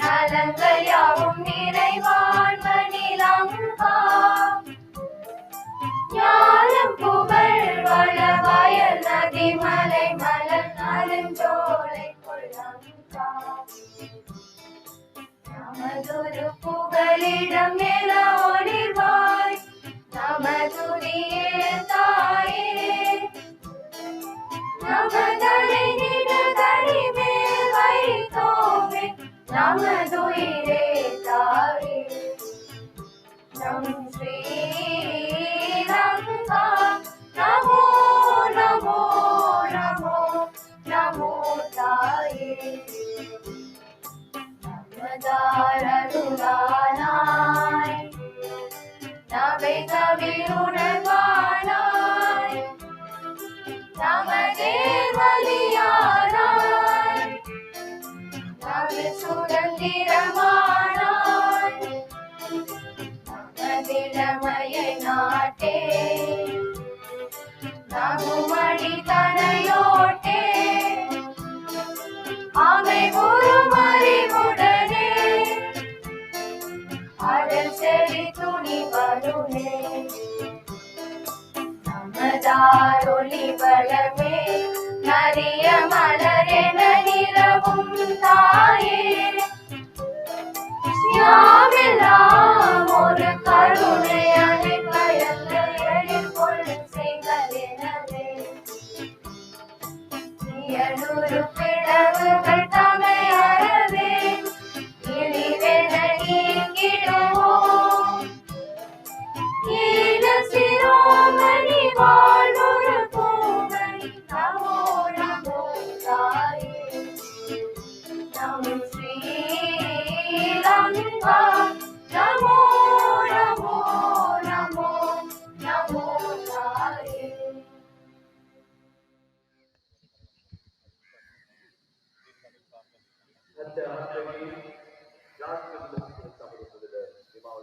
நலங்கள் யாவும் நிறைவான் மணிலாங்கான் நமதலை நிழதடி மேல் வைத்தோமே நமதுயிரே தாயே நம் ஸ்ரீலங்கா நமோ நமோ நமோ நமோ தாயே நமதாரருளானாய் நவை கவிருணர்வானாய் சுதந்திரமானாய் நமதிளமையை நாட்டே நகுமடி தனையோட்டே. ஆமை ஒரு அடல் செடி துணி நரிய மலரென நிலவும் தாயே. எண்ணூறு பிளவுகள் தமை त्यांच्या हस्ते जास्त दिमाग